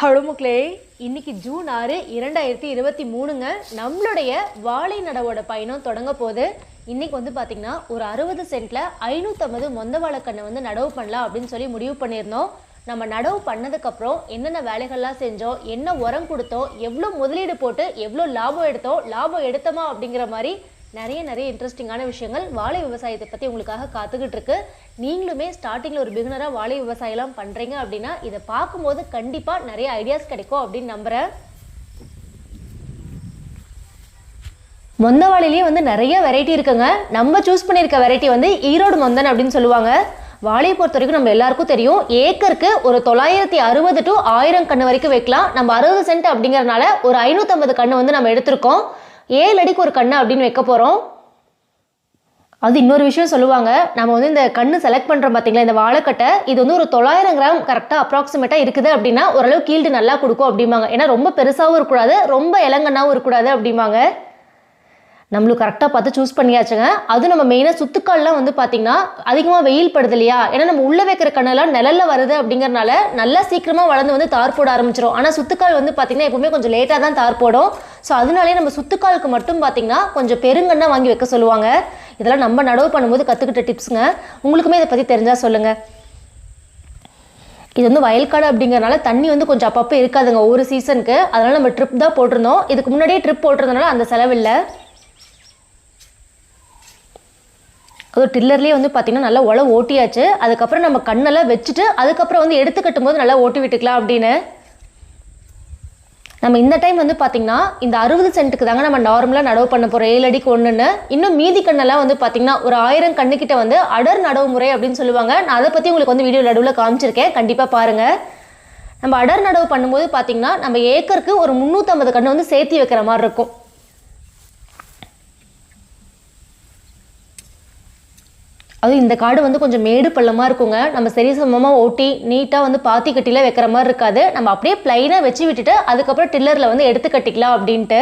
Hello மக்களே இன்னைக்கு June ஆறு இரண்டாயிரத்தி இருபத்தி மூணுங்க. நம்மளுடைய வாழை நடவோட பயணம் தொடங்க போது இன்னைக்கு வந்து பார்த்தீங்கன்னா ஒரு அறுபது சென்ட்ல ஐநூற்றம்பது மொந்த வாழைக்கண்ணை வந்து நடவு பண்ணலாம் அப்படின்னு சொல்லி முடிவு பண்ணியிருந்தோம். நம்ம நடவு பண்ணதுக்கப்புறம் என்னென்ன வேலைகள்லாம் செஞ்சோம் என்ன உரம் கொடுத்தோம் எவ்வளோ முதலீடு போட்டு எவ்வளோ லாபம் எடுத்தோம் லாபம் எடுத்தோமா அப்படிங்கிற மாதிரி நிறைய நிறைய இன்ட்ரெஸ்டிங்கான விஷயங்கள் வாழை விவசாயத்தை பற்றி உங்களுக்காக காத்துக்கிட்டு இருக்கு நீங்களுமே ஸ்டார்டிங்கில் ஒரு பிகினராக வாழை விவசாயம்லாம் பண்ணுறீங்க அப்படின்னா இதை பார்க்கும்போது கண்டிப்பாக நிறைய ஐடியாஸ் கிடைக்கும் அப்படின்னு நம்புகிறேன் மொந்த வாழையிலேயே வந்து நிறைய வெரைட்டி இருக்குங்க. நம்ம சூஸ் பண்ணியிருக்க வெரைட்டி வந்து ஈரோடு மொந்தன் அப்படின்னு சொல்லுவாங்க. வாழையை பொறுத்த வரைக்கும் நம்ம எல்லாருக்கும் தெரியும். ஏக்கருக்கு ஒரு தொள்ளாயிரத்தி அறுபது டு ஆயிரம் கன்று வரைக்கும் வைக்கலாம். நம்ம அறுபது சென்ட் அப்படிங்கிறனால ஒரு ஐநூற்றம்பது கன்று வந்து நம்ம எடுத்திருக்கோம். ஏழு அடிக்கு ஒரு கண்ணு அப்படின்னு வைக்க போகிறோம் அது இன்னொரு விஷயம் சொல்லுவாங்க. நம்ம வந்து இந்த கண்ணு செலக்ட் பண்ணுறோம் பார்த்தீங்களா இந்த வாழைக்கட்டை இது வந்து ஒரு தொள்ளாயிரம் கிராம் கரெக்டாக அப்ராக்சிமேட்டாக இருக்குது அப்படின்னா ஓரளவு கீல்டு நல்லா கொடுக்கும் அப்படிம்பாங்க. ஏன்னா ரொம்ப பெருசாகவும் இருக்கக்கூடாது ரொம்ப இளங்கன்னாவும் இருக்கக்கூடாது அப்படிம்பாங்க. நம்மளுக்கு கரெக்டாக பார்த்து சூஸ் பண்ணியாச்சுங்க. அதுவும் நம்ம மெயினாக சுத்துக்கால்லாம் வந்து பார்த்தீங்கன்னா அதிகமாக வெயில் படுது இல்லையா? ஏன்னா நம்ம உள்ளே வைக்கிற கண்ணெல்லாம் நிழலில் வருது அப்படிங்கறனால நல்லா சீக்கிரமாக வளர்ந்து வந்து தார் போட ஆரம்பிச்சிடும் ஆனால் சுத்துக்கால் வந்து பார்த்திங்கன்னா எப்பவுமே கொஞ்சம் லேட்டாக தான் தார் போடும். ஸோ அதனாலே நம்ம சுத்துக்காலுக்கு மட்டும் பார்த்திங்கன்னா கொஞ்சம் பெருங்கண்ணா வாங்கி வைக்க சொல்லுவாங்க. இதெல்லாம் நம்ம நடவு பண்ணும்போது கற்றுக்கிட்ட டிப்ஸுங்க உங்களுக்குமே இதை பற்றி தெரிஞ்சால் சொல்லுங்கள் இது வந்து வயல்காடு அப்படிங்கிறனால தண்ணி வந்து கொஞ்சம் அப்பப்போ இருக்காதுங்க ஒவ்வொரு சீசனுக்கு அதனால் நம்ம ட்ரிப் தான் போட்டிருந்தோம். இதுக்கு முன்னாடியே ட்ரிப் போட்டிருந்தனால அந்த செலவில்லை அது டில்லர்லேயே வந்து பார்த்திங்கன்னா நல்லா உழ ஓட்டியாச்சு. அதுக்கப்புறம் நம்ம கண்ணெல்லாம் வச்சுட்டு அதுக்கப்புறம் வந்து எடுத்து கட்டும்போது நல்லா ஓட்டி விட்டுக்கலாம் அப்படின்னு. நம்ம இந்த டைம் வந்து பார்த்திங்கன்னா இந்த அறுபது சென்ட்டுக்கு தாங்க நம்ம நார்மலாக நடவு பண்ண போகிறோம் ஏழு அடிக்கு ஒன்றுன்னு இன்னும் மீதி கண்ணெல்லாம் வந்து பார்த்திங்கன்னா ஒரு ஆயிரம் கண்ணுக்கிட்ட வந்து அடர் நடவு முறை அப்படின்னு சொல்லுவாங்க. நான் அதை பற்றி உங்களுக்கு வந்து வீடியோ நடுவில் காமிச்சிருக்கேன். கண்டிப்பாக பாருங்கள் நம்ம அடர் நடவு பண்ணும்போது பார்த்திங்கன்னா நம்ம ஏக்கருக்கு ஒரு முந்நூற்றம்பது கன்று வந்து சேர்த்து வைக்கிற மாதிரி இருக்கும். அதுவும் இந்த காடு வந்து கொஞ்சம் மேடு பள்ளமாக இருக்குங்க. நம்ம சரி சமமாக ஓட்டி நீட்டாக வந்து பாத்தி கட்டிலாம் வைக்கிற மாதிரி இருக்காது. நம்ம அப்படியே ப்ளைனாக வச்சு விட்டுட்டு அதுக்கப்புறம் டில்லரில் வந்து எடுத்து கட்டிக்கலாம் அப்படின்ட்டு.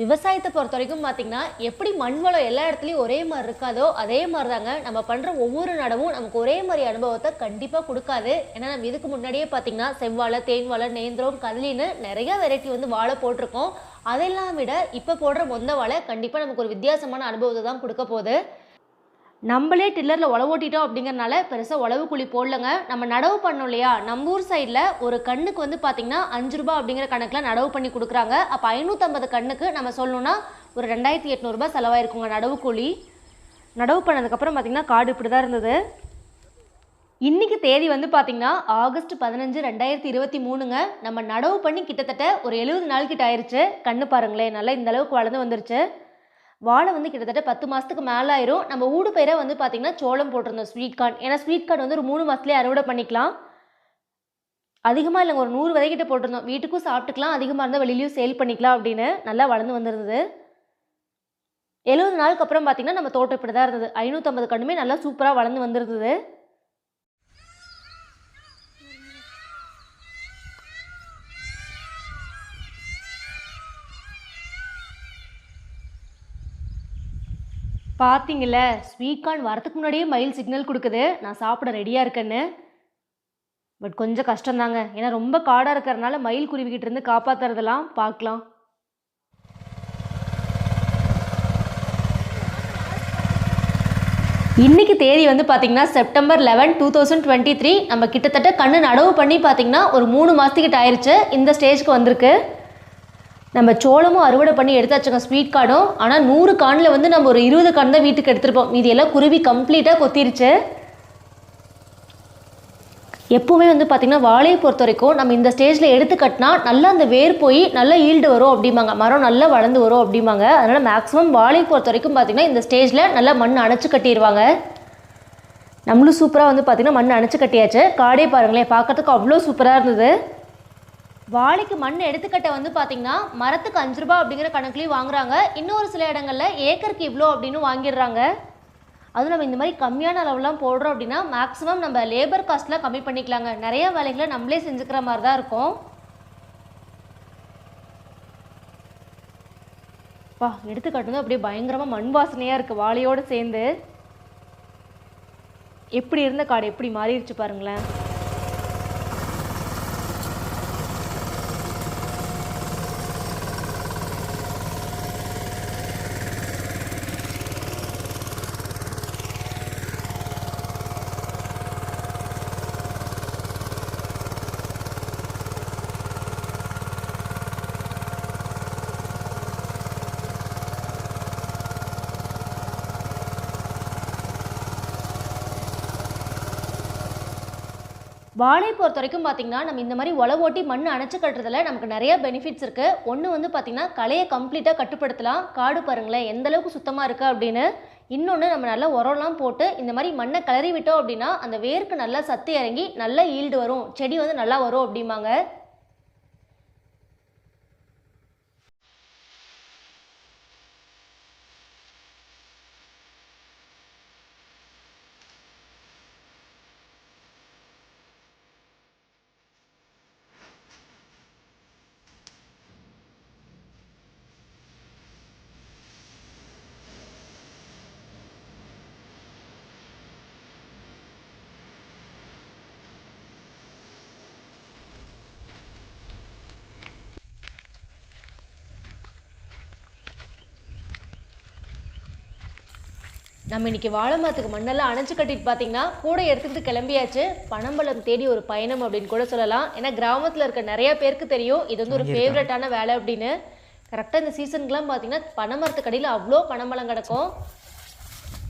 விவசாயத்தை பொறுத்த வரைக்கும் பார்த்தீங்கன்னா எப்படி மண் வளம் எல்லா இடத்துலையும் ஒரே மாதிரி இருக்காதோ அதே மாதிரி தாங்க நம்ம பண்ணுற ஒவ்வொரு நடவும் நமக்கு ஒரே மாதிரி அனுபவத்தை கண்டிப்பாக கொடுக்காது. ஏன்னா நம்ம இதுக்கு முன்னாடியே பார்த்தீங்கன்னா செவ்வாழை தேன் வாழை நேந்திரம் கதலின்னு நிறைய வெரைட்டி வந்து வாழை போட்டிருக்கோம். அதெல்லாம் விட இப்போ போடுற மொந்த வாழை கண்டிப்பாக நமக்கு ஒரு வித்தியாசமான அனுபவத்தை தான் கொடுக்க போகுது. நம்மளே டில்லரில் உழவு ஓட்டிட்டோம் அப்படிங்கறனால பெருசாக உழவு குழி போடலங்க. நம்ம நடவு பண்ணோம் இல்லையா? நம்ம ஊர் சைடில் ஒரு கண்ணுக்கு வந்து பார்த்திங்கன்னா அஞ்சு ரூபாய் அப்படிங்கிற கணக்கில் நடவு பண்ணி கொடுக்குறாங்க. அப்போ ஐநூற்றம்பது கண்ணுக்கு நம்ம சொல்லணும்னா ஒரு ரெண்டாயிரத்தி எட்நூறுபா செலவாயிருக்குங்க நடவு கூலி நடவு பண்ணதுக்கப்புறம் பார்த்திங்கன்னா காடு இப்படி தான் இருந்தது. இன்னைக்கு தேதி வந்து பார்த்திங்கன்னா ஆகஸ்ட் பதினஞ்சு ரெண்டாயிரத்தி இருபத்தி மூணுங்க. நம்ம நடவு பண்ணி கிட்டத்தட்ட ஒரு எழுபது நாள் கிட்ட ஆயிடுச்சு கண்ணு பாருங்களேன் நல்லா இந்த அளவுக்கு வளர்ந்து வந்துருச்சு. வாழை வந்து கிட்டத்தட்ட பத்து மாதத்துக்கு மேலே ஆயிரும் நம்ம ஊடு பயிரை வந்து பார்த்திங்கன்னா சோளம் போட்டிருந்தோம் ஸ்வீட் கார்ன் ஏன்னா ஸ்வீட் கார்ன் வந்து ஒரு மூணு மாதத்துலேயே அறுவடை பண்ணிக்கலாம். அதிகமாக இல்லைங்க ஒரு நூறு விதைக்கிட்ட போட்டிருந்தோம். வீட்டுக்கும் சாப்பிட்டுக்கலாம் அதிகமாக இருந்தால் வெளியிலையும் சேல் பண்ணிக்கலாம் அப்படின்னு நல்லா வளர்ந்து வந்திருந்தது. எழுபது நாளுக்கு அப்புறம் பார்த்திங்கன்னா நம்ம தோட்டம் இப்படி தான் இருந்தது. ஐநூற்றம்பது கண்ணுமே நல்லா சூப்பராக வளர்ந்து வந்திருந்தது. பார்த்தீங்கள ஸ்வீட் கார்ன் வரதுக்கு முன்னாடியே மயில் சிக்னல் கொடுக்குது. நான் சாப்பிட ரெடியாக இருக்கேன்னு. பட் கொஞ்சம் கஷ்டம்தாங்க. ஏன்னா ரொம்ப காடாக இருக்கிறதுனால மயில் குருவிக்கிட்டு இருந்து காப்பாற்றுறதெல்லாம் பார்க்கலாம். இன்னைக்கு தேதி வந்து பார்த்தீங்கன்னா September eleven two thousand twenty three நம்ம கிட்டத்தட்ட கண்ணு நடவு பண்ணி பார்த்தீங்கன்னா ஒரு மூணு மாதத்துக்கிட்ட ஆயிடுச்சு இந்த ஸ்டேஜ்க்கு வந்திருக்கு. நம்ம சோளமும் அறுவடை பண்ணி எடுத்தாச்சுங்க ஸ்வீட் கார்டும். ஆனால் நூறு கானில் வந்து நம்ம ஒரு இருபது கான் தான் வீட்டுக்கு எடுத்துருப்போம். மீதி எல்லாம் குருவி கம்ப்ளீட்டாக கொத்திருச்சு. எப்போவுமே வந்து பார்த்திங்கன்னா வாழையை பொறுத்த வரைக்கும் நம்ம இந்த ஸ்டேஜில் எடுத்து கட்டினா நல்லா அந்த வேர் போய் நல்லா ஈல்டு வரும் அப்படிம்பாங்க. மரம் நல்லா வளர்ந்து வரும் அப்படிம்பாங்க. அதனால் மேக்ஸிமம் வாழையை பொறுத்த வரைக்கும் பார்த்திங்கன்னா இந்த ஸ்டேஜில் நல்லா மண் அணைச்சி கட்டிடுவாங்க நம்மளும் சூப்பராக வந்து பார்த்திங்கன்னா மண் அணைச்சி கட்டியாச்சு. காடே பாருங்களேன் பார்க்குறதுக்கு அவ்வளோ சூப்பராக இருந்தது. வாழைக்கு மண் எடுத்துக்கட்ட வந்து பார்த்தீங்கன்னா மரத்துக்கு அஞ்சு ரூபாய் அப்படிங்கிற கணக்குலேயும் வாங்குறாங்க. இன்னொரு சில இடங்களில் ஏக்கருக்கு இவ்வளோ அப்படின்னு வாங்கிடுறாங்க. அதுவும் நம்ம இந்த மாதிரி கம்மியான அளவுலாம் போடுறோம் அப்படின்னா மேக்ஸிமம் நம்ம லேபர் காஸ்ட்லாம் கம்மி பண்ணிக்கலாங்க. நிறைய வேலைகளை நம்மளே செஞ்சுக்கிற மாதிரி தான் இருக்கும். பா எடுத்து கட்டுனது அப்படியே பயங்கரமாக மண் வாசனையாக இருக்குது வாழையோடு சேர்ந்து. எப்படி இருந்த காடு எப்படி மாறிடுச்சு பாருங்களேன். வாழை பொறுத்த வரைக்கும் பார்த்தீங்கன்னா நம்ம இந்த மாதிரி உழவு ஓட்டி மண் அணைச்சு கட்டுறதுல நமக்கு நிறைய பெனிஃபிட்ஸ் இருக்குது ஒன்று வந்து பார்த்திங்கன்னா களையை கம்ப்ளீட்டாக கட்டுப்படுத்தலாம். காடு பாருங்களேன் எந்த அளவுக்கு சுத்தமாக இருக்குது அப்படின்னு. இன்னொன்று நம்ம நல்லா உரம்லாம் போட்டு இந்த மாதிரி மண்ணை கிளறி விட்டோம் அப்படின்னா அந்த வேருக்கு நல்லா சத்து இறங்கி நல்லா ஈல்டு வரும். செடி வந்து நல்லா வரும் அப்படிம்பாங்க. நம்ம இன்னைக்கு வாழை மரத்துக்கு மண்ணெல்லாம் அணைச்சு கட்டிட்டு பார்த்தீங்கன்னா கூட எடுத்துக்கிட்டு கிளம்பியாச்சு. பனம்பழம் தேடி ஒரு பயணம் அப்படின்னு கூட சொல்லலாம். ஏன்னா கிராமத்தில் இருக்க நிறைய பேருக்கு தெரியும் இது வந்து ஒரு ஃபேவரட்டான வேலை அப்படின்னு. கரெக்டாக இந்த சீசனுக்குலாம் பார்த்தீங்கன்னா பனைமரத்துக்கு அடியில் அவ்வளோ பனம்பழம் கிடக்கும்.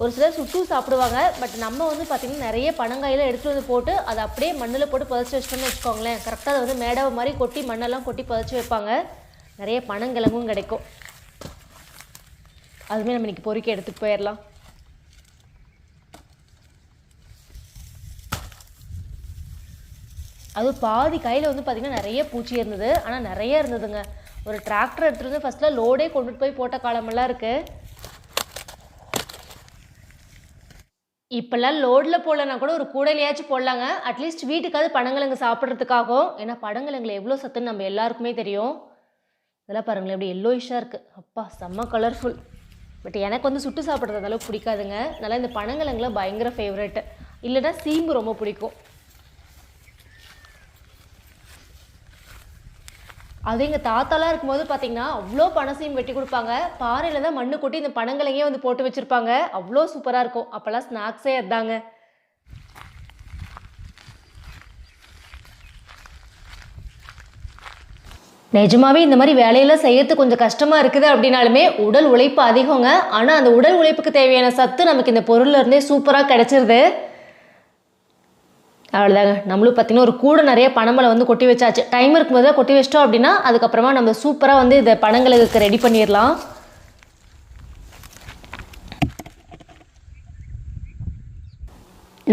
ஒரு சிலர் சுட்டு சாப்பிடுவாங்க. பட் நம்ம வந்து பார்த்திங்கன்னா நிறைய பனங்காயெல்லாம் எடுத்துகிட்டு வந்து போட்டு அதை அப்படியே மண்ணில் போட்டு புதைச்சி வச்சிட்டோம்னு வச்சுக்கோங்களேன். கரெக்டாக அதை வந்து மேடவை மாதிரி கொட்டி மண்ணெல்லாம் கொட்டி புதைச்சி வைப்பாங்க. நிறைய பனங்கிழங்கும் கிடைக்கும். அதுவுமே நம்ம இன்னைக்கு பொறுக்கி எடுத்துகிட்டு போயிடலாம் அது பாதி கையில் வந்து பார்த்திங்கன்னா நிறைய பூச்சி இருந்தது. ஆனால் நிறைய இருந்ததுங்க. ஒரு டிராக்டர் எடுத்துகிட்டு வந்து ஃபஸ்ட்டில் லோடே கொண்டுட்டு போய் போட்ட காலமெல்லாம் இருக்குது இப்போல்லாம் லோடில் போடலனா கூட ஒரு கூடையிலையாச்சும் போடலாங்க. அட்லீஸ்ட் வீட்டுக்காவது பனங்கிழங்கு சாப்பிட்றதுக்காகவும். ஏன்னா பனங்கிழங்குல எவ்வளோ சத்துன்னு நம்ம எல்லாருக்குமே தெரியும். இதெல்லாம் பாருங்களேன் எப்படி எல்லோயிஷாக இருக்குது அப்பா செம்ம கலர்ஃபுல் பட் எனக்கு வந்து சுட்டு சாப்பிட்றது அளவுக்கு பிடிக்காதுங்க. அதனால் இந்த பனங்கிழங்குலாம் பயங்கர ஃபேவரெட்டு இல்லைன்னா சீம்பு ரொம்ப பிடிக்கும். அது எங்கள் தாத்தாலாம் இருக்கும்போது பார்த்தீங்கன்னா அவ்வளோ பனசையும் வெட்டி கொடுப்பாங்க. பாறையில் தான் மண்ணு கொட்டி இந்த பணங்களையே வந்து போட்டு வச்சுருப்பாங்க. அவ்வளோ சூப்பராக இருக்கும். அப்போல்லாம் ஸ்நாக்ஸே அதாங்க. நிஜமாவே இந்த மாதிரி வேலையெல்லாம் செய்யறது கொஞ்சம் கஷ்டமாக இருக்குது அப்படின்னாலுமே உடல் உழைப்பு அதிகங்க. ஆனால் அந்த உடல் உழைப்புக்கு தேவையான சத்து நமக்கு இந்த பொருள்ல இருந்தே சூப்பராக கிடைச்சிருது. அவ்வளோதாங்க நம்மளும் பார்த்தீங்கன்னா ஒரு கூட நிறைய பனம்பழம் வந்து கொட்டி வச்சாச்சு. டைம் இருக்கும்போது கொட்டி வச்சிட்டோம் அப்படின்னா அதுக்கப்புறமா நம்ம சூப்பராக வந்து இதை பனங்களுக்கு ரெடி பண்ணிடலாம்.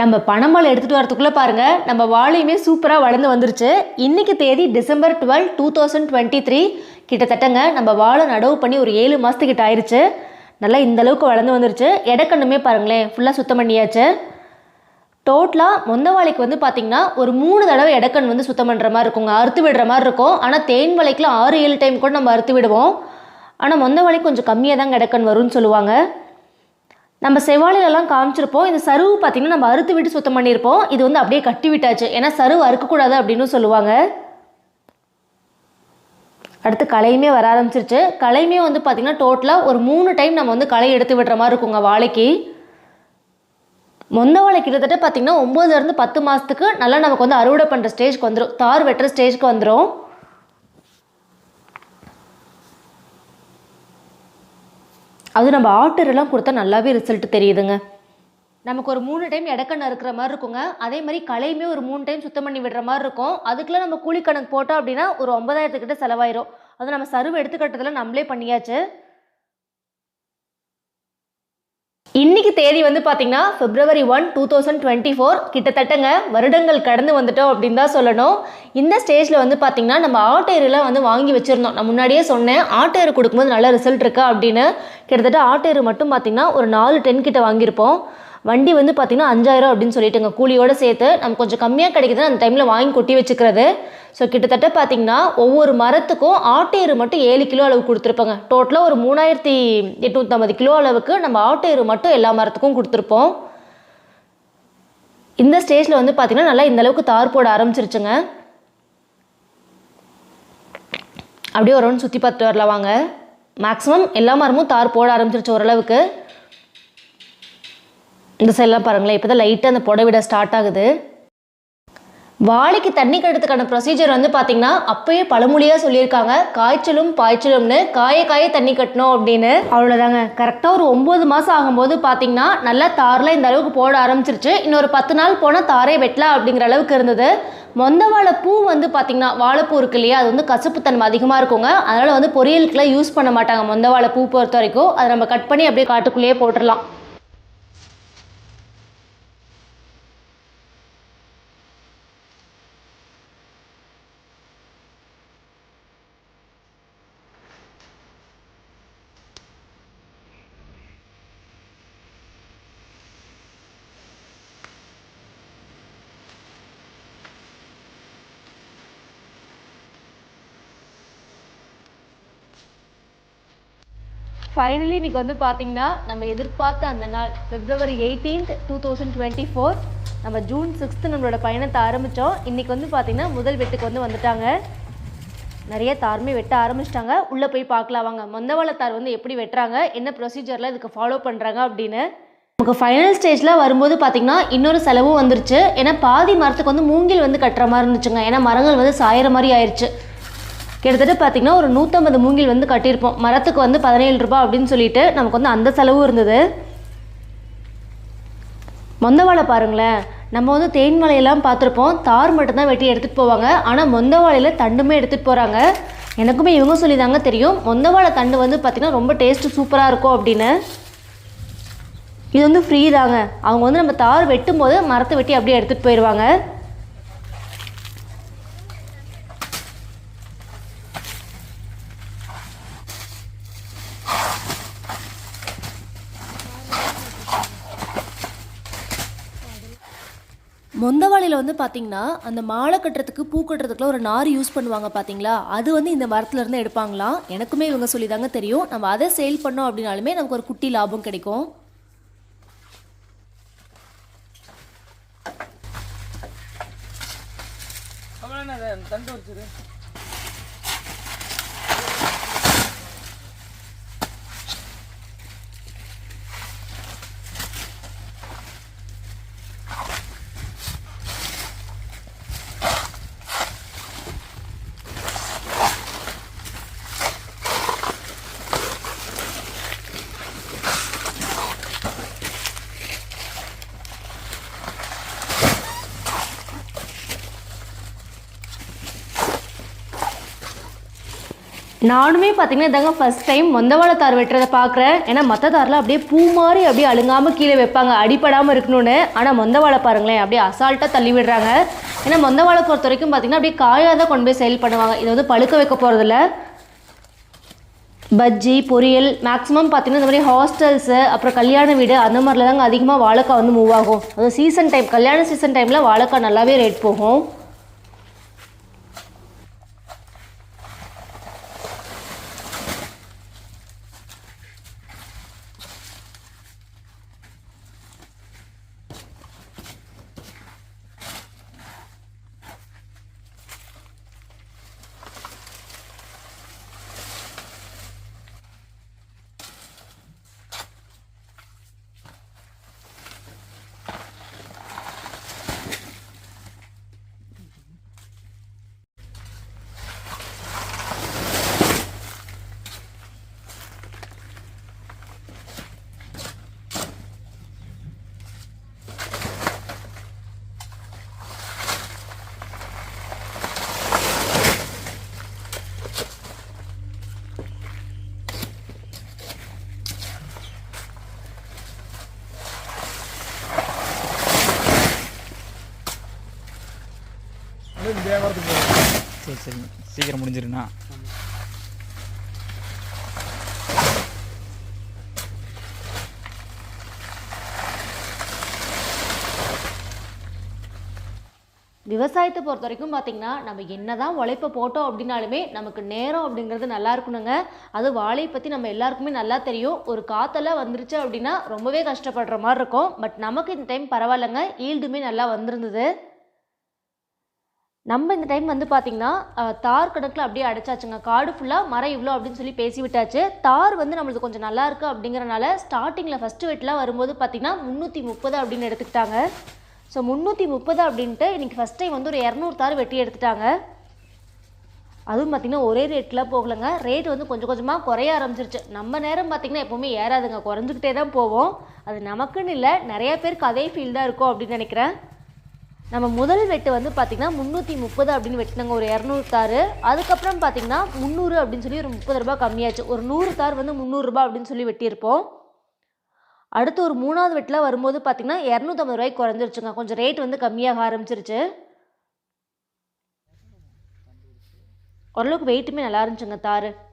நம்ம பணமலை எடுத்துகிட்டு வரதுக்குள்ளே பாருங்கள் நம்ம வாழையுமே சூப்பராக வளர்ந்து வந்துருச்சு. இன்றைக்கி தேதி December twelve two thousand twenty three கிட்டத்தட்டங்க நம்ம வாழை நடவு பண்ணி ஒரு ஏழு மாதத்துக்கிட்ட ஆயிடுச்சு நல்லா இந்தளவுக்கு வளர்ந்து வந்துருச்சு. எடக்கண்ணுமே பாருங்களேன் ஃபுல்லாக சுத்தம் பண்ணியாச்சு. டோட்டலாக மொந்தவாழைக்கு வந்து பார்த்திங்கன்னா ஒரு மூணு தடவை எடக்கன் வந்து சுத்தம் பண்ணுற மாதிரி இருக்குங்க. அறுத்து விடுற மாதிரி இருக்கும். ஆனால் தேன் வாழைக்கெலாம் ஆறு ஏழு டைம் கூட நம்ம அறுத்து விடுவோம். ஆனால் மொந்தவாழைக்கு கொஞ்சம் கம்மியாக தான் எடக்கன் வரும்னு சொல்லுவாங்க. நம்ம செவ்வாழையிலலாம் காமிச்சிருப்போம். இந்த சருவு பார்த்திங்கன்னா நம்ம அறுத்து விட்டு சுத்தம் பண்ணியிருப்போம். இது வந்து அப்படியே கட்டி விட்டாச்சு. ஏன்னா சருவு அறுக்கக்கூடாது அப்படின்னு சொல்லுவாங்க. அடுத்து களையுமே வர ஆரம்பிச்சிருச்சு. களையுமே வந்து பார்த்திங்கன்னா டோட்டலாக ஒரு மூணு டைம் நம்ம வந்து களை எடுத்து விடுற மாதிரி இருக்குங்க வாழைக்கு. மொந்த வாழை கிட்டத்தட்ட பார்த்திங்கன்னா ஒம்போதுலேருந்து பத்து மாதத்துக்கு நல்லா நமக்கு வந்து அறுவடை பண்ணுற ஸ்டேஜ்க்கு வந்துடும் தார் வெட்டுற ஸ்டேஜ்க்கு வந்துடும் அது நம்ம ஆட்டரெல்லாம் கொடுத்தா நல்லாவே ரிசல்ட் தெரியுதுங்க. நமக்கு ஒரு மூணு டைம் இடக்கண்ணு இருக்கிற மாதிரி இருக்குங்க. அதே மாதிரி கலையுமே ஒரு மூணு டைம் சுத்தம் பண்ணி விடுற மாதிரி இருக்கும். அதுக்குள்ளே நம்ம கூலி கணக்கு போட்டோம் அப்படின்னா ஒரு ஒன்பதாயிரத்துக்கிட்ட செலவாயிரும். அது நம்ம சருவு எடுத்துக்கட்டதில் நம்மளே பண்ணியாச்சு. இன்னைக்கு தேதி வந்து பார்த்தீங்கன்னா February one two thousand twenty four. கிட்டத்தட்டங்க வருடங்கள் கடந்து வந்துட்டோம் அப்படின்னு தான் சொல்லணும். இந்த ஸ்டேஜில் வந்து பார்த்தீங்கன்னா நம்ம ஆட்டேருலாம் வந்து வாங்கி வச்சுருந்தோம். நான் முன்னாடியே சொன்னேன் ஆட்டேரு கொடுக்கும்போது நல்ல ரிசல்ட் இருக்கா அப்படின்னு. கிட்டத்தட்ட ஆட்டேரு மட்டும் பார்த்தீங்கன்னா ஒரு நாலு டென் கிட்ட வாங்கியிருப்போம். வண்டி வந்து பார்த்தீங்கன்னா அஞ்சாயிரம் அப்படின்னு சொல்லிட்டுங்க. கூலியோடு சேர்த்து நம்ம கொஞ்சம் கம்மியாக கிடைக்குதுன்னு அந்த டைமில் வாங்கி கொட்டி வச்சுக்கிறது. ஸோ கிட்டத்தட்ட பார்த்தீங்கன்னா ஒவ்வொரு மரத்துக்கும் ஆட்டையரு மட்டும் ஏழு கிலோ அளவு கொடுத்துருப்பாங்க. டோட்டலாக ஒரு மூணாயிரத்தி எட்நூற்றம்பது கிலோ அளவுக்கு நம்ம ஆட்டையரு மட்டும் எல்லா மரத்துக்கும் கொடுத்துருப்போம். இந்த ஸ்டேஜில் வந்து பார்த்திங்கன்னா நல்லா இந்த அளவுக்கு தார் போட ஆரம்பிச்சிருச்சுங்க. அப்படியே ஒரு ரவுண்ட் சுற்றி பார்த்துட்டு வரலாம் வாங்க. மேக்ஸிமம் எல்லா மரமும் தார் போட ஆரம்பிச்சிருச்சு ஓரளவுக்கு. இந்த சைட்லாம் பாருங்களேன். இப்போ தான் லைட்டாக அந்த புடவிட ஸ்டார்ட் ஆகுது. வாழைக்கு தண்ணி கட்டுறதுக்கான ப்ரொசீஜர் வந்து பார்த்தீங்கன்னா அப்பயே பழமொழியாக சொல்லியிருக்காங்க. காய்ச்சலும் பாய்ச்சலும்னு காய காய தண்ணி கட்டணும் அப்படின்னு. அவ்வளோதாங்க கரெக்டாக ஒரு ஒம்பது மாதம் ஆகும்போது பார்த்தீங்கன்னா நல்லா தாரில் இந்த அளவுக்கு போட ஆரம்பிச்சிருச்சு. இன்னொரு பத்து நாள் போனால் தாரே வெட்டலாம் அப்படிங்கிற அளவுக்கு இருந்தது. மொந்த வாழை பூ வந்து பார்த்தீங்கன்னா வாழைப்பூ இருக்கு இல்லையா? அது வந்து கசப்புத்தன்மை அதிகமாக இருக்குங்க. அதனால் வந்து பொரியலுக்குலாம் யூஸ் பண்ண மாட்டாங்க மொந்த வாழை பூ பொறுத்த வரைக்கும். அதை நம்ம கட் பண்ணி அப்படியே காட்டுக்குள்ளேயே போட்டுடலாம் ஃபைனலி இன்னைக்கு வந்து பார்த்தீங்கன்னா நம்ம எதிர்பார்த்த அந்த நாள் February eighteenth two thousand twenty four நம்ம ஜூன் சிக்ஸ்த்து நம்மளோட பயணத்தை ஆரம்பித்தோம் இன்றைக்கி வந்து பார்த்திங்கன்னா முதல் வெட்டுக்கு வந்து வந்துட்டாங்க. நிறைய தாருமே வெட்ட ஆரம்பிச்சிட்டாங்க. உள்ளே போய் பார்க்கலாம் வாங்க. மொந்தவாழ தார் வந்து எப்படி வெட்டுறாங்க என்ன ப்ரொசீஜரில் இதுக்கு ஃபாலோ பண்ணுறாங்க அப்படின்னு. நமக்கு ஃபைனல் ஸ்டேஜில் வரும்போது பார்த்திங்கன்னா இன்னொரு செலவும் வந்துருச்சு. ஏன்னா பாதி மரத்துக்கு வந்து மூங்கில் வந்து கட்டுற மாதிரி இருந்துச்சுங்க. ஏன்னா மரங்கள் வந்து சாயிற மாதிரி ஆயிடுச்சு கிட்டத்தட்ட பார்த்தீங்கன்னா ஒரு நூற்றம்பது மூங்கில் வந்து கட்டியிருப்போம். மரத்துக்கு வந்து பதினேழு ரூபாய் அப்படின்னு சொல்லிட்டு நமக்கு வந்து அந்த செலவும் இருந்தது. மொந்தவாழை பாருங்களேன். நம்ம வந்து தேன் வாழையெல்லாம் பார்த்துருப்போம். தார் மட்டும்தான் வெட்டி எடுத்துகிட்டு போவாங்க. ஆனால் மொந்த வாழையில் தண்டுமே எடுத்துகிட்டு போகிறாங்க எனக்குமே இவங்க சொல்லி தாங்க தெரியும். மொந்த வாழை தண்டு வந்து பார்த்திங்கன்னா ரொம்ப டேஸ்ட்டு சூப்பராக இருக்கும் அப்படின்னு. இது வந்து ஃப்ரீ தாங்க. அவங்க வந்து நம்ம தார் வெட்டும் போது மரத்தை வெட்டி அப்படியே எடுத்துகிட்டு போயிடுவாங்க மொந்தவாழையில் வந்து பார்த்தீங்கன்னா அந்த மாலை கட்டுறதுக்கு பூ கட்டுறதுக்குலாம் ஒரு நார் யூஸ் பண்ணுவாங்க பார்த்தீங்களா அது வந்து இந்த மரத்துலேருந்து எடுப்பாங்களாம். எனக்குமே இவங்க சொல்லி தாங்க தெரியும். நம்ம அதை சேல் பண்ணோம் அப்படின்னாலுமே நமக்கு ஒரு குட்டி லாபம் கிடைக்கும். தண்டு வச்சிரு நானுமே பார்த்தீங்கன்னா இதாங்க ஃபர்ஸ்ட் டைம் மொந்தவாழை தார் வெட்டுறதை பார்க்குறேன் ஏன்னா மற்ற தாரில் அப்படியே பூ மாதிரி அப்படியே அழுங்காமல் கீழே வைப்பாங்க. அடிப்படாமல் இருக்கணும்னு. ஆனால் மொந்தவாழை பாருங்களேன் அப்படியே அசால்ட்டாக தள்ளி விடுறாங்க. ஏன்னா மொந்தவாழை பொறுத்த வரைக்கும் பார்த்தீங்கன்னா அப்படியே காயாக தான் கொண்டு போய் செயல் பண்ணுவாங்க. இதை வந்து பழுக்க வைக்க போகிறதில்ல பஜ்ஜி பொரியல் மேக்ஸிமம் பார்த்தீங்கன்னா இந்த மாதிரி ஹாஸ்டல்ஸு அப்புறம் கல்யாண வீடு அந்த மாதிரில தாங்க அதிகமாக வாழைக்காய் வந்து மூவ் ஆகும். அது சீசன் டைம் கல்யாண சீசன் டைமில் வாழைக்காய் நல்லாவே ரேட் போகும். சரி சரி. சீக்கிரம் முடிஞ்சிருண்ணா. விவசாயத்தை பொறுத்த வரைக்கும் பார்த்தீங்கன்னா நம்ம என்னதான் உழைப்ப போட்டோம் அப்படின்னாலுமே நமக்கு நேரம் அப்படிங்கிறது நல்லா இருக்கணுங்க. அது வாழையை பற்றி நம்ம எல்லாருக்குமே நல்லா தெரியும். ஒரு காற்றெல்லாம் வந்துருச்சு அப்படின்னா ரொம்பவே கஷ்டப்படுற மாதிரி இருக்கும். பட் நமக்கு இந்த டைம் பரவாயில்லைங்க. ஈல்டுமே நல்லா வந்திருந்தது. நம்ம இந்த டைம் வந்து பார்த்திங்கன்னா தார் கணக்கில் அப்படியே அடைச்சாச்சுங்க. காடு ஃபுல்லாக மரம் இவ்வளோ அப்படின்னு சொல்லி பேசி விட்டாச்சு. தார் வந்து நம்மளுக்கு கொஞ்சம் நல்லா இருக்குது அப்படிங்கிறனால ஸ்டார்டிங்கில் ஃபஸ்ட்டு வெட்டலாம் வரும்போது பார்த்திங்கன்னா முந்நூற்றி முப்பது அப்படின்னு எடுத்துக்கிட்டாங்க. ஸோ முந்நூற்றி முப்பது அப்படின்ட்டு இன்றைக்கி ஃபஸ்ட் டைம் வந்து ஒரு இரநூறு தார் வெட்டி எடுத்துட்டாங்க. அதுவும் பார்த்திங்கன்னா ஒரே ரேட்டில் போகலைங்க. ரேட் வந்து கொஞ்சம் கொஞ்சமாக குறைய ஆரம்பிச்சிருச்சு. நம்ம நேரம் பார்த்திங்கன்னா எப்போவுமே ஏறாதுங்க. குறைஞ்சிக்கிட்டே தான் போவோம். அது நமக்குன்னு இல்லை நிறைய பேருக்கு அதே ஃபீல் தான் இருக்கும் அப்படின்னு நினைக்கிறேன். நம்ம முதல் வெட்டு வந்து பார்த்திங்கன்னா முந்நூற்றி முப்பது அப்படின்னு வெட்டினாங்க. ஒரு இரநூறு தார். அதுக்கப்புறம் பார்த்திங்கன்னா முந்நூறு அப்படின்னு சொல்லி ஒரு முப்பது ரூபாய் கம்மியாச்சு. ஒரு நூறு தார் வந்து முந்நூறுரூபா அப்படின்னு சொல்லி வெட்டியிருப்போம். அடுத்து ஒரு மூணாவது வெட்டில் வரும்போது பார்த்திங்கன்னா இரநூத்தம்பது ரூபாய்க்கு குறைஞ்சிருச்சுங்க. கொஞ்சம் ரேட் வந்து கம்மியாக ஆரம்பிச்சிருச்சு. ஓரளவுக்கு வெயிட்டுமே நல்லா இருந்துச்சுங்க தார்.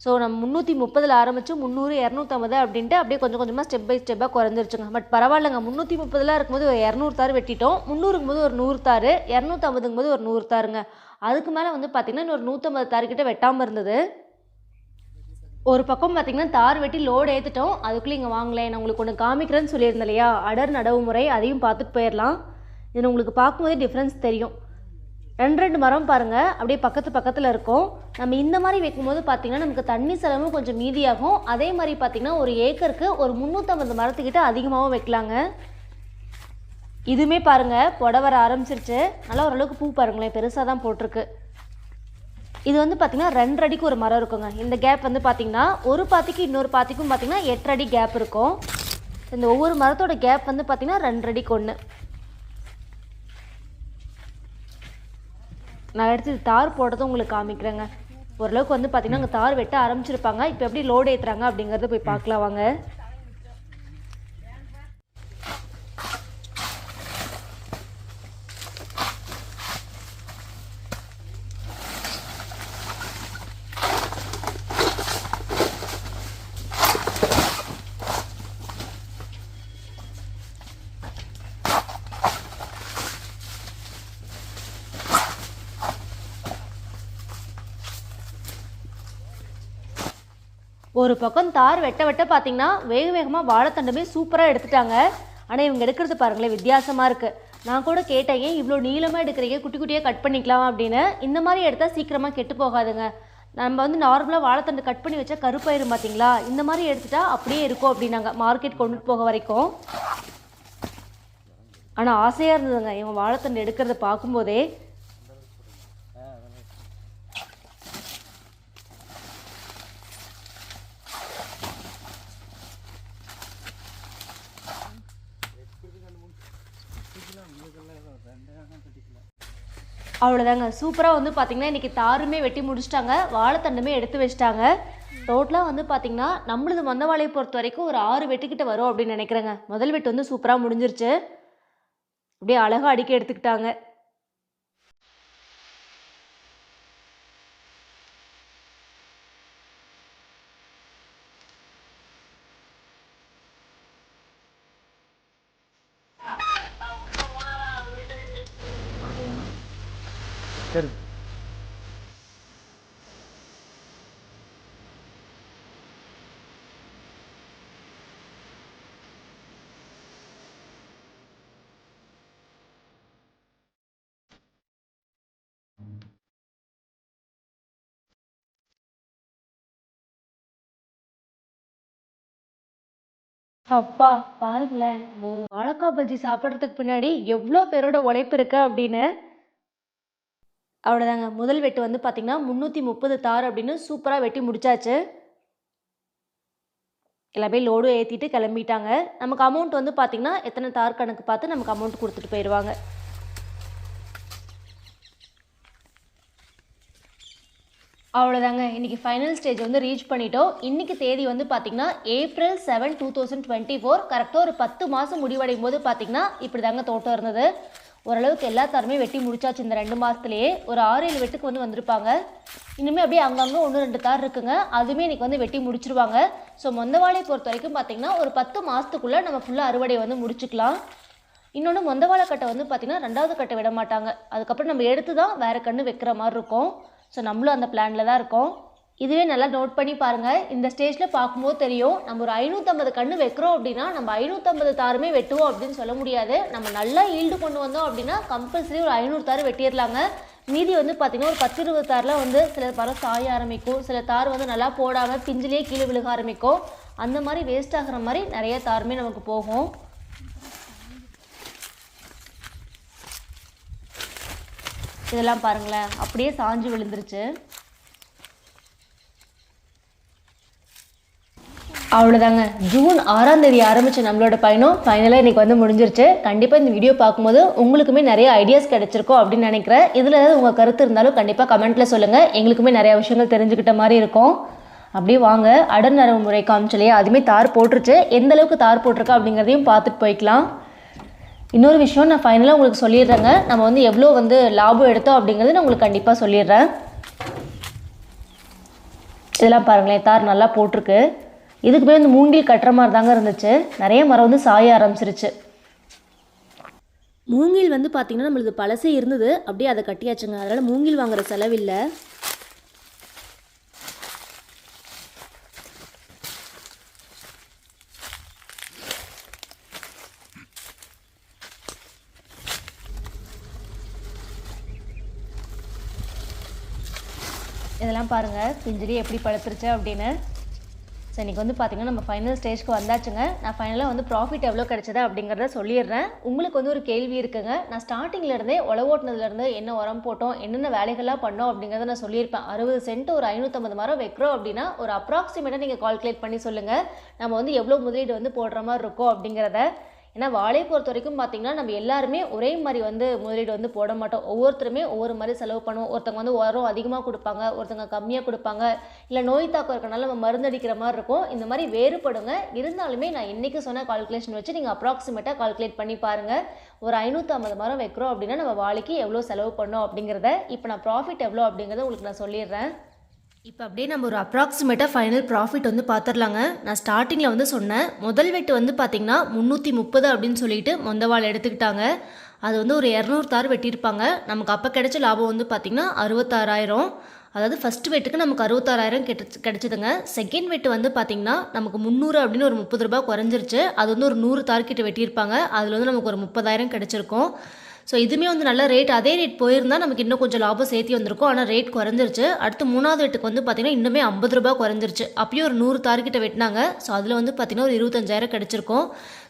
ஸோ நம்ம முந்நூற்றி முப்பதில் ஆரம்பித்து முந்நூறு இரநூத்தம்பது அப்படின்ட்டு அப்படியே கொஞ்சம் கொஞ்சமாக ஸ்டெப் பை ஸ்டெப்பாக குறைஞ்சிருச்சுங்க. பட் பரவாயில்லைங்க முந்நூற்றி முப்பதில் இருக்கும்போது ஒரு இரநூறு தார் வெட்டிட்டோம். முந்நூறுக்கும் போது ஒரு நூறு தார் இரநூத்தம்பதுங்கும் போது ஒரு நூறு தாருங்க. அதுக்கு மேலே வந்து பார்த்திங்கன்னா இன்னொரு நூற்றம்பது தார்கிட்ட வெட்டாமல் இருந்தது. ஒரு பக்கம் பார்த்திங்கன்னா தார் வெட்டி லோடு ஏற்றுட்டோம் அதுக்குள்ளே இங்கே வாங்கலை நான் உங்களுக்கு ஒன்று காமிக்கிறேன்னு சொல்லியிருந்தேன் இல்லையா? அடர் நடவு முறை அதையும் பார்த்துட்டு போயிடலாம். இதில் உங்களுக்கு பார்க்கும்போதே டிஃப்ரென்ஸ் தெரியும். ரெண்டு ரெண்டு மரம் பாருங்கள் அப்படியே பக்கத்து பக்கத்தில் இருக்கும். நம்ம இந்த மாதிரி வைக்கும்போது பார்த்திங்கன்னா நமக்கு தண்ணி செலவும் கொஞ்சம் மீதியாகும். அதே மாதிரி பார்த்திங்கன்னா ஒரு ஏக்கருக்கு ஒரு முந்நூற்றம்பது மரத்துக்கிட்ட அதிகமாகவும் வைக்கலாங்க. இதுவுமே பாருங்கள் புடை வர ஆரம்பிச்சிருச்சு. நல்லா ஓரளவுக்கு பூ பாருங்களேன் பெருசாக தான் போட்டிருக்கு. இது வந்து பார்த்திங்கன்னா ரெண்டு அடிக்கு ஒரு மரம் இருக்குங்க. இந்த கேப் வந்து பார்த்திங்கன்னா ஒரு பாத்திக்கு இன்னொரு பாத்திக்கும் பார்த்திங்கன்னா எட்டு அடி கேப் இருக்கும். இந்த ஒவ்வொரு மரத்தோட கேப் வந்து பார்த்திங்கன்னா ரெண்டு அடிக்கு ஒன்று நான் எடுத்து தார் போட்டதும் உங்களுக்கு காமிக்கிறேங்க. ஓரளவுக்கு வந்து பார்த்திங்கன்னா அங்கே தார் வெட்ட ஆரம்பிச்சிருப்பாங்க. இப்போ எப்படி லோடு ஏற்றுறாங்க அப்படிங்கிறத போய் பார்க்கலாம் வாங்க. ஒரு பக்கம் தார் வெட்ட வெட்ட பார்த்தீங்கன்னா வேக வேகமாக வாழைத்தண்டுமே சூப்பராக எடுத்துட்டாங்க. ஆனால் இவங்க எடுக்கிறது பாருங்களேன் வித்தியாசமாக இருக்குது நான் கூட கேட்டேன் ஏன் இவ்வளோ நீளமாக எடுக்கிறீங்க? குட்டி குட்டியாக கட் பண்ணிக்கலாம் அப்படின்னு. இந்த மாதிரி எடுத்தால் சீக்கிரமாக கெட்டு போகாதுங்க. நம்ம வந்து நார்மலாக வாழைத்தண்டு கட் பண்ணி வச்சா கருப்பாயிரும் பார்த்தீங்களா இந்த மாதிரி எடுத்துட்டா அப்படியே இருக்கும் அப்படின்னாங்க மார்க்கெட் கொண்டுட்டு போக வரைக்கும். ஆனால் ஆசையாக இருந்ததுங்க இவங்க வாழைத்தண்டு எடுக்கிறத பார்க்கும்போதே. அவ்வளோதாங்க சூப்பராக வந்து பார்த்தீங்கன்னா இன்றைக்கி தாருமே வெட்டி முடிச்சிட்டாங்க. வாழைத்தண்டுமே எடுத்து வச்சிட்டாங்க. டோட்டலாக வந்து பார்த்திங்கன்னா நம்மளது மந்தவாழையை பொறுத்த வரைக்கும் ஒரு ஆறு வெட்டுக்கிட்ட வரும் அப்படின்னு நினைக்கிறேங்க. முதல் வெட்டு வந்து சூப்பராக முடிஞ்சிருச்சு. அப்படியே அழகாக அடிக்க எடுத்துக்கிட்டாங்க. சரி அப்பா பாருங்களேன் ஒரு வாழைக்காய் பஜ்ஜி சாப்பிட்றதுக்கு பின்னாடி எவ்வளோ பேரோட உழைப்பு இருக்கு அப்படின்னு அவ்வளோதாங்க முதல் வெட்டு வந்து பார்த்திங்கன்னா முந்நூற்றி முப்பது தார் அப்படின்னு சூப்பராக வெட்டி முடிச்சாச்சு. எல்லாமே லோடும் ஏற்றிட்டு கிளம்பிட்டாங்க. நமக்கு அமௌண்ட் வந்து பார்த்திங்கன்னா எத்தனை தார் கணக்கு பார்த்து நமக்கு அமௌண்ட் கொடுத்துட்டு போயிடுவாங்க அவ்வளோதாங்க இன்றைக்கி ஃபைனல் ஸ்டேஜ் வந்து ரீச் பண்ணிட்டோம். இன்றைக்கி தேதி வந்து பார்த்திங்கன்னா April seven two thousand twenty four கரெக்டாக ஒரு பத்து மாதம் முடிவடையும் போது பார்த்திங்கன்னா இப்படி தாங்க தோட்டம் இருந்தது. ஓரளவுக்கு எல்லா தாருமே வெட்டி முடிச்சாச்சு இந்த ரெண்டு மாதத்துலேயே ஒரு ஆறு ஏழு வெட்டுக்கு வந்து வந்திருப்பாங்க. இனிமேல் அப்படியே அங்கங்கே ஒன்று ரெண்டு தார் இருக்குங்க. அதுவுமே இன்றைக்கி வந்து வெட்டி முடிச்சிருவாங்க. ஸோ மொந்த வாழையை பொறுத்த வரைக்கும் பார்த்திங்கன்னா ஒரு பத்து மாதத்துக்குள்ளே நம்ம ஃபுல்லாக அறுவடை வந்து முடிச்சுக்கலாம். இன்னொன்று மொந்த வாழைக்கட்டை வந்து பார்த்திங்கன்னா ரெண்டாவது கட்டை விட மாட்டாங்க. அதுக்கப்புறம் நம்ம எடுத்து தான் வேறு கன்று வைக்கிற மாதிரி இருக்கும். ஸோ நம்மளும் அந்த பிளானில் தான் இருக்கோம். இதுவே நல்லா நோட் பண்ணி பாருங்கள் இந்த ஸ்டேஜில் பார்க்கும்போது தெரியும் நம்ம ஒரு ஐநூற்றம்பது கன்று வைக்கிறோம் அப்படின்னா நம்ம ஐநூற்றம்பது தாருமே வெட்டுவோம் அப்படின்னு சொல்ல முடியாது. நம்ம நல்லா ஈல்டு கொண்டு வந்தோம் அப்படின்னா கம்பல்சரி ஒரு ஐநூறு தார் வெட்டிடலாங்க. மீதி வந்து பார்த்திங்கன்னா ஒரு பத்து இருபது தாரில் வந்து சில மரம் சாய ஆரம்பிக்கும். சில தார் வந்து நல்லா போடாமல் பிஞ்சிலேயே கீழே விழுக ஆரம்பிக்கும். அந்த மாதிரி வேஸ்ட் ஆகிற மாதிரி நிறைய தாருமே நமக்கு போகும். இதெல்லாம் பாருங்களேன். அப்படியே சாஞ்சு விழுந்துருச்சு. அவ்வளோதாங்க ஜூன் ஆறாம் தேதி ஆரம்பித்த நம்மளோட பயணம் ஃபைனலாக இன்றைக்கி வந்து முடிஞ்சிருச்சு. கண்டிப்பாக இந்த வீடியோ பார்க்கும்போது உங்களுக்குமே நிறைய ஐடியாஸ் கிடச்சிருக்கும் அப்படின்னு நினைக்கிறேன். இதில் ஏதாவது உங்கள் கருத்து இருந்தாலும் கண்டிப்பாக கமெண்ட்டில் சொல்லுங்கள் எங்களுக்குமே நிறையா விஷயங்கள் தெரிஞ்சுக்கிட்ட மாதிரி இருக்கும். அப்படியே வாங்க. அடநரவு முறை காமிச்சலையே? அதுவுமே தார் போட்டுருச்சு. எந்த அளவுக்கு தார் போட்டிருக்கா அப்படிங்கிறதையும் பார்த்துட்டு போய்க்கலாம். இன்னொரு விஷயம் நான் ஃபைனலாக உங்களுக்கு சொல்லிடுறேங்க. நம்ம வந்து எவ்வளோ வந்து லாபம் எடுத்தோம் அப்படிங்கிறது நான் உங்களுக்கு கண்டிப்பாக சொல்லிடுறேன். இதெல்லாம் பாருங்களேன். தார் நல்லா போட்டிருக்கு. இதுக்குமே வந்து மூங்கில் கட்டுற மாதிரி தாங்க இருந்துச்சு. நிறைய மரம் வந்து சாய ஆரம்பிச்சிருச்சு. மூங்கில் வந்து பார்த்திங்கன்னா நம்மளுக்கு பழசே இருந்தது. அப்படியே அதை கட்டியாச்சுங்க. அதனால் மூங்கில் வாங்குற செலவில்லை இதெல்லாம் பாருங்கள் பிஞ்சிரி எப்படி பழுத்துருச்சு அப்படின்னு. ஸோ இன்றைக்கி வந்து பார்த்திங்கன்னா நம்ம ஃபைனல் ஸ்டேஜ்க்கு வந்தாச்சுங்க. நான் ஃபைனலாக வந்து ப்ராஃபிட் எவ்வளோ கிடைச்சது அப்படிங்கிறத சொல்லிடுறேன். உங்களுக்கு வந்து ஒரு கேள்வி இருக்குங்க. நான் ஸ்டார்டிங்லேருந்தே உழவோட்டினதுலேருந்து உழவு என்ன உரம் போட்டோம் என்னென்ன வேலைகள்லாம் பண்ணோம் அப்படிங்கிறத நான் சொல்லியிருப்பேன். அறுபது சென்ட் ஒரு ஐநூற்றம்பது மரம் வைக்கிறோம் அப்படின்னா ஒரு அப்ராக்சிமேட்டாக நீங்கள் கால்குலேட் பண்ணி சொல்லுங்கள் நம்ம வந்து எவ்வளோ முதலீடு வந்து போடுற மாதிரி இருக்கோம் அப்படிங்கிறத. ஏன்னா வாழையை பொறுத்த வரைக்கும் பார்த்தீங்கன்னா நம்ம எல்லாருமே ஒரே மாதிரி வந்து முதலீடு வந்து போட மாட்டோம். ஒவ்வொருத்தருமே ஒவ்வொரு மாதிரி செலவு பண்ணுவோம். ஒருத்தவங்க வந்து உரம் அதிகமாக கொடுப்பாங்க ஒருத்தவங்க கம்மியாக கொடுப்பாங்க. இல்லை நோய் தாக்கம் இருக்கனால நம்ம மருந்தடிக்கிற மாதிரி இருக்கும். இந்த மாதிரி வேறுபடுங்க. இருந்தாலுமே நான் இன்றைக்கி சொன்ன கால்குலேஷன் வச்சு நீங்கள் அப்ராக்சிமேட்டாக கால்குலேட் பண்ணி பாருங்கள் ஒரு ஐநூற்றம்பது மரம் வைக்கிறோம் அப்படின்னா நம்ம வாழைக்கு எவ்வளோ செலவு பண்ணோம் அப்படிங்கிறத இப்போ நான் ப்ராஃபிட் எவ்வளோ அப்படிங்கிறத உங்களுக்கு நான் சொல்லிடுறேன். இப்போ அப்படியே நம்ம ஒரு அப்ராக்சிமேட்டாக ஃபைனல் ப்ராஃபிட் வந்து பார்த்துடலாங்க நான் ஸ்டார்டிங்கில் வந்து சொன்னேன். முதல் வெட்டு வந்து பார்த்திங்கன்னா முந்நூற்றி முப்பது அப்படின்னு சொல்லிட்டு மொந்தவாள் எடுத்துக்கிட்டாங்க. அது வந்து ஒரு இரநூறு தார் வெட்டியிருப்பாங்க. நமக்கு அப்போ கிடைச்ச லாபம் வந்து பார்த்திங்கன்னா அறுபத்தாறாயிரம். அதாவது ஃபஸ்ட்டு வெட்டுக்கு நமக்கு அறுபத்தாறாயிரம் கிடச்சி கிடச்சிதுங்க. செகண்ட் வெட்டு வந்து பார்த்திங்கன்னா நமக்கு முந்நூறு அப்படின்னு ஒரு முப்பது ரூபாய் குறைஞ்சிருச்சு. அது வந்து ஒரு நூறு தார்கிட்ட வெட்டியிருப்பாங்க. அதில் வந்து நமக்கு ஒரு முப்பதாயிரம் கிடச்சிருக்கும். ஸோ இதுவுமே வந்து நல்ல ரேட் அதே ரேட் போயிருந்தா நமக்கு இன்னும் கொஞ்சம் லாபம் சேர்த்தி வந்திருக்கும். ஆனால் ரேட் குறைஞ்சிருச்சு. அடுத்து மூணாவது வெட்டுக்கு வந்து பார்த்திங்கன்னா இன்னுமே ஐம்பது ரூபாய் குறைஞ்சிருச்சு. அப்பயும் ஒரு நூறு தார்கிட்ட வெட்டினாங்க. ஸோ அதில் வந்து பார்த்திங்கன்னா ஒரு இருபத்தஞ்சாயிரம் கிடச்சிருக்கும்.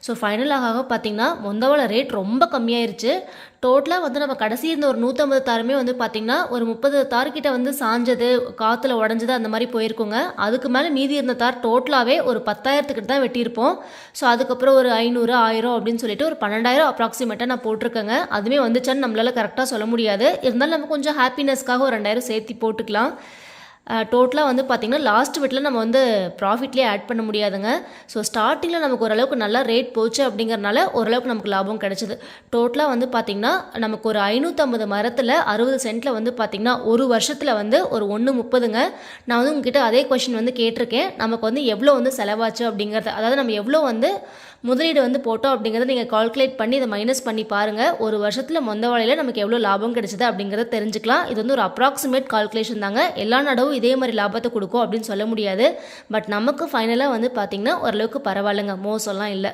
ஸோ ஃபைனலாக ஆக பார்த்திங்கன்னா மொந்தவள ரேட் ரொம்ப கம்மியாயிருச்சு. டோட்டலாக வந்து நம்ம கடைசி இருந்த ஒரு நூற்றம்பது தாருமே வந்து பார்த்திங்கன்னா ஒரு முப்பது தார்கிட்ட வந்து சாஞ்சது காற்றுல உடஞ்சது அந்த மாதிரி போயிருக்குங்க. அதுக்கு மேலே மீதி இருந்த தார் டோட்டலாகவே ஒரு பத்தாயிரத்துக்கிட்ட தான் வெட்டியிருப்போம். ஸோ அதுக்கப்புறம் ஒரு ஐநூறு ஆயிரம் அப்படின்னு சொல்லிட்டு ஒரு பன்னெண்டாயிரம் அப்ராக்சிமேட்டாக நான் போட்டிருக்கேங்க. அதுவுமே வந்துச்சான்னு நம்மளால் கரெக்டாக சொல்ல முடியாது. இருந்தாலும் நம்ம கொஞ்சம் ஹாப்பினஸ்க்காக ஒரு ரெண்டாயிரம் சேர்த்து போட்டுக்கலாம். டோட்டலாக வந்து பார்த்திங்கன்னா லாஸ்ட் வீட்டில் நம்ம வந்து ப்ராஃபிட்லேயே ஆட் பண்ண முடியாதுங்க. ஸோ ஸ்டார்டிங்கில் நமக்கு ஓரளவுக்கு நல்லா ரேட் போச்சு அப்படிங்கறனால ஓரளவுக்கு நமக்கு லாபம் கிடச்சிது. டோட்டலாக வந்து பார்த்திங்கன்னா நமக்கு ஒரு ஐநூற்றம்பது மரத்தில் அறுபது சென்ட்டில் வந்து பார்த்திங்கன்னா ஒரு வருஷத்தில் வந்து ஒரு ஒன்று முப்பதுங்க. நான் வந்து உங்ககிட்ட அதே கொஷின் வந்து கேட்டிருக்கேன். நமக்கு வந்து எவ்வளோ வந்து செலவாச்சு அப்படிங்கிறத அதாவது நம்ம எவ்வளோ வந்து முதலீடு வந்து போட்டோம் அப்படிங்கிறத நீங்கள் கால்குலேட் பண்ணி இதை மைனஸ் பண்ணி பாருங்கள் ஒரு வருஷத்தில் மொந்த வேலையில் நமக்கு எவ்வளோ லாபம் கிடைச்சது அப்படிங்கிறத தெரிஞ்சுக்கலாம். இது வந்து ஒரு அப்ராக்சிமேட் கால்குலேஷன் தாங்க. எல்லா நடவும் இதே மாதிரி லாபத்தை கொடுக்கும் அப்படின்னு சொல்ல முடியாது. பட் நமக்கு ஃபைனலாக வந்து பார்த்திங்கன்னா ஓரளவுக்கு பரவாயில்லைங்க. மோசம்லாம் இல்லை.